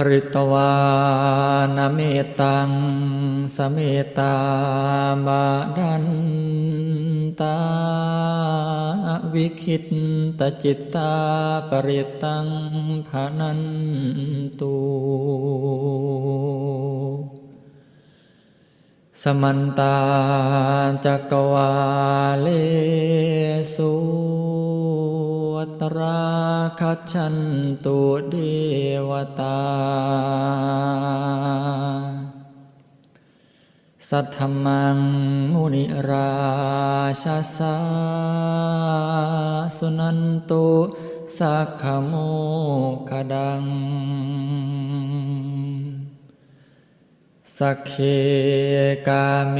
ภริตวานเมตังสเมตาบาดันตาวิคิตตจิตตาปริตังภานันตุสมันตาจักวาเลสุตรา คัจฉันตุเดวตา สัทธมังมุนิราชาสาสุนันตุสักขโมคดัง สักเคกาเม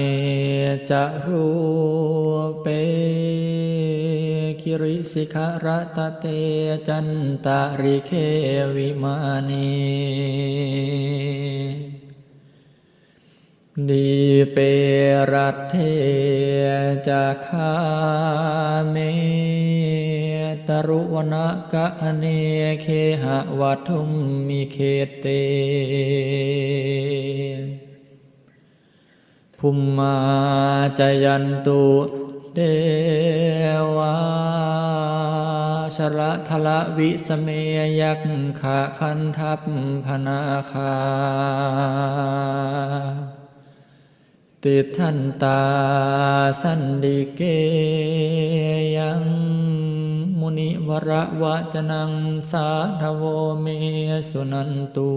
จะรูเป คิริสิขรตเตจันตาริเควิมานีดีเปรัตเทจะคาเมตรุวนกะเนเคหะวัทุมมิเคเต ภุมมาจยันตุเดวาชระทละวิสเมยักขะคันทัพพนาคา ติทันตาสันดิเกยังมุนิวระวะจนังสาธโวเมสุนันตุ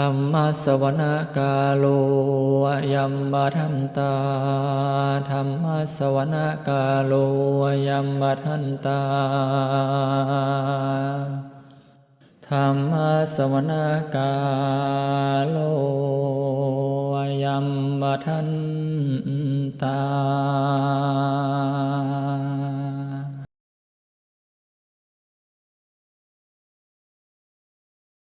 ธรรมสวนกาโลยัมบาทันตาธรรมสวนกาโลยัมบาทันตาธรรมสวนกาโลยัมบาทันตา